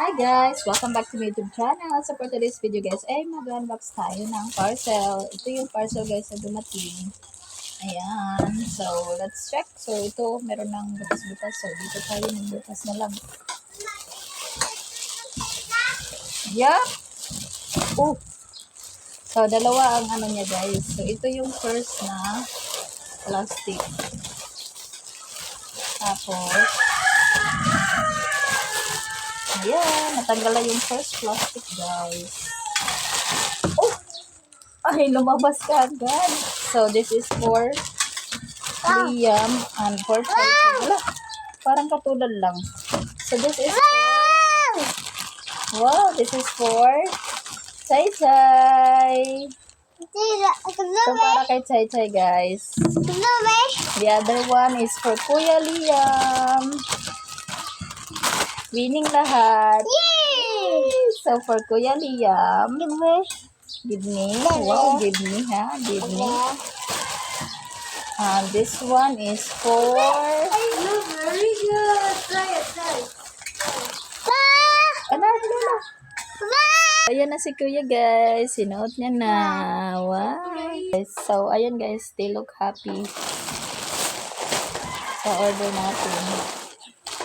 Hi guys! Welcome back to my YouTube channel. So for today's video guys, ay mag-unbox tayo ng parcel. Ito yung parcel guys na dumating. Ayan. So let's check. So ito meron ng butas-butas. So dito tayo ng butas na lang. Yup! Oh! So dalawa ang ano niya guys. So ito yung first na plastic. Tapos Ayan, natanggal na yung first plastic, guys. Oh! Ay, lumabas ka agad. So, this is for Liam and for. Wala, parang katulad lang. So, this is for... Wow, this is for Chai Chai. So, para kay Chai Chai, guys. The other one is for Kuya Liam. Winning lahat. So, for Kuya Liam, give me. Wow, give me, ha? Give me. And this one is for... Very good. Try it, try it. Ano, ano, ano? Ayan na si Kuya, guys. Sinuot niya na. Wow. So, ayan, guys. They look happy. Sa order natin.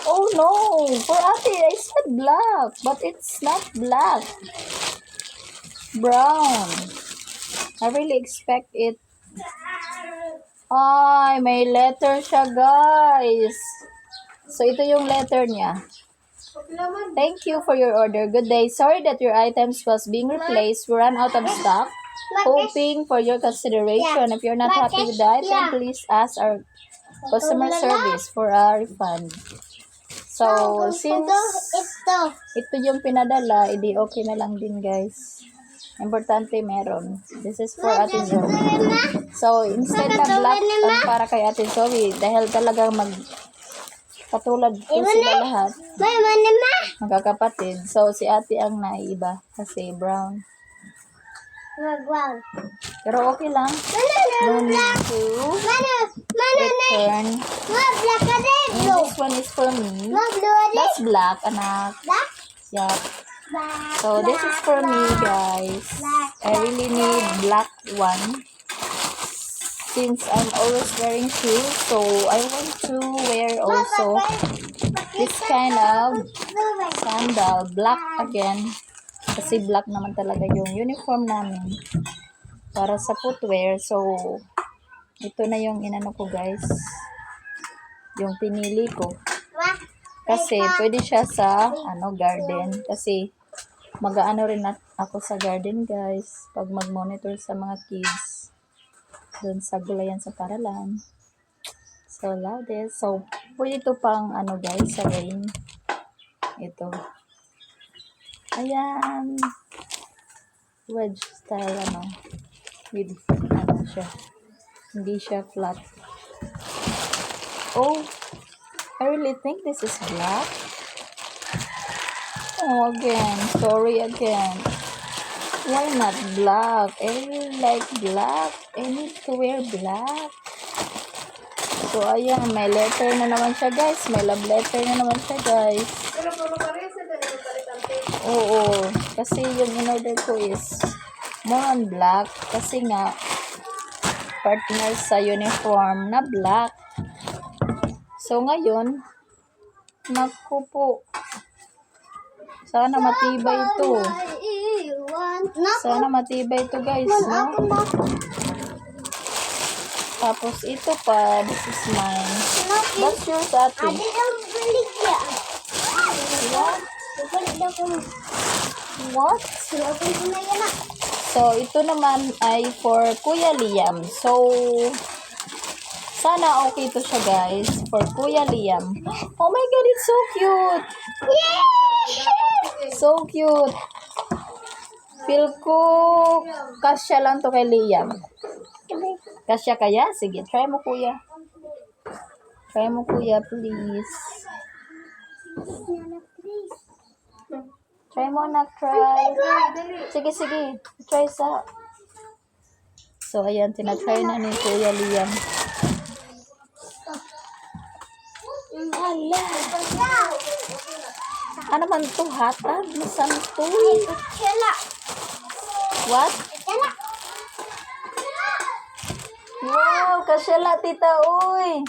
Oh, no. For ate, I said black. But it's not black. Brown. I really expect it. Ay, may letter siya, guys. So, ito yung letter niya. Thank you for your order. Good day. Sorry that your items was being replaced. We ran out of stock. Hoping for your consideration. If you're not happy with the item, please ask our customer service for a refund. So, since Ito. ito yung pinadala, edi okay na lang din, guys. Importante meron. This is for Ate Zoe. So, instead na black ang para kay Ate Zoe, dahil talagang mag katulad po sila lahat, magkakapatid. So, si ate ang naiiba kasi brown. Mag-wow. Pero okay lang. No need to return. And this one is for me. That's black, anak. Black? Black. So, this is for me, guys. I really need black one. Since I'm always wearing shoes, so I want to wear also this kind of sandal. Black again. Kasi black naman talaga yung uniform namin. Para sa footwear. So, ito na yung inano ko, guys. Yung pinili ko. Kasi pwede siya sa ano garden kasi mag-aano rin ako sa garden guys pag mag-monitor sa mga kids doon sa gulayan sa paralan. So loudest. So pwede ito pang ano guys sa rain. Ito. Ayan. Wedge style ano. With ano siya. Hindi siya flat. Oh, I really think this is black. Oh, again. Sorry again. Why not black? I really like black. I need to wear black. So, ayan. May letter na naman siya, guys. May love letter na naman siya, guys. Pero puro pa rin sa ganun palit ang tape. Oo. Kasi yung in-order ko is more on black. Kasi nga, partner sa uniform na black. So, ngayon, naku po. Sana matibay ito. Sana matibay ito, guys. No? Tapos, ito pa. This is mine. That's yours, ate. Daw balik ya. What? What? Silokin ko na yan ah. So, ito naman ay for Kuya Liam. So, sana okay to siya, guys. For Kuya Liam. Oh my God, it's so cute! So cute! Feel ko kasya lang to kay Liam. Kasya kaya? Sige, try mo, Kuya. Try mo, Kuya, please. Try mo, anak. Try. Sige, sige. Try sa... So, ayan. Tinatry na ni Kuya Liam. Ano man to hatag? Masan to? What? Kela. Wow, kasya la tita, uy.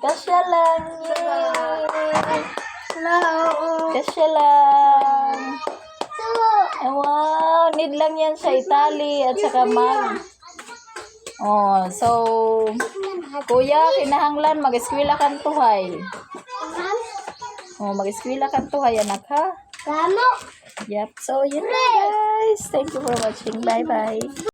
Kasya lang, yay. Hello. Kasya lang. So, wow, need lang yan sa Italy at saka mag. Oh, so, kuya, kinahanglan, mag-eskwela kan tuhay. Oh, mag-eskwela kan tuhay, anak, ha? Kamu. Yep, so yun na, guys. Thank you for watching. Bye-bye.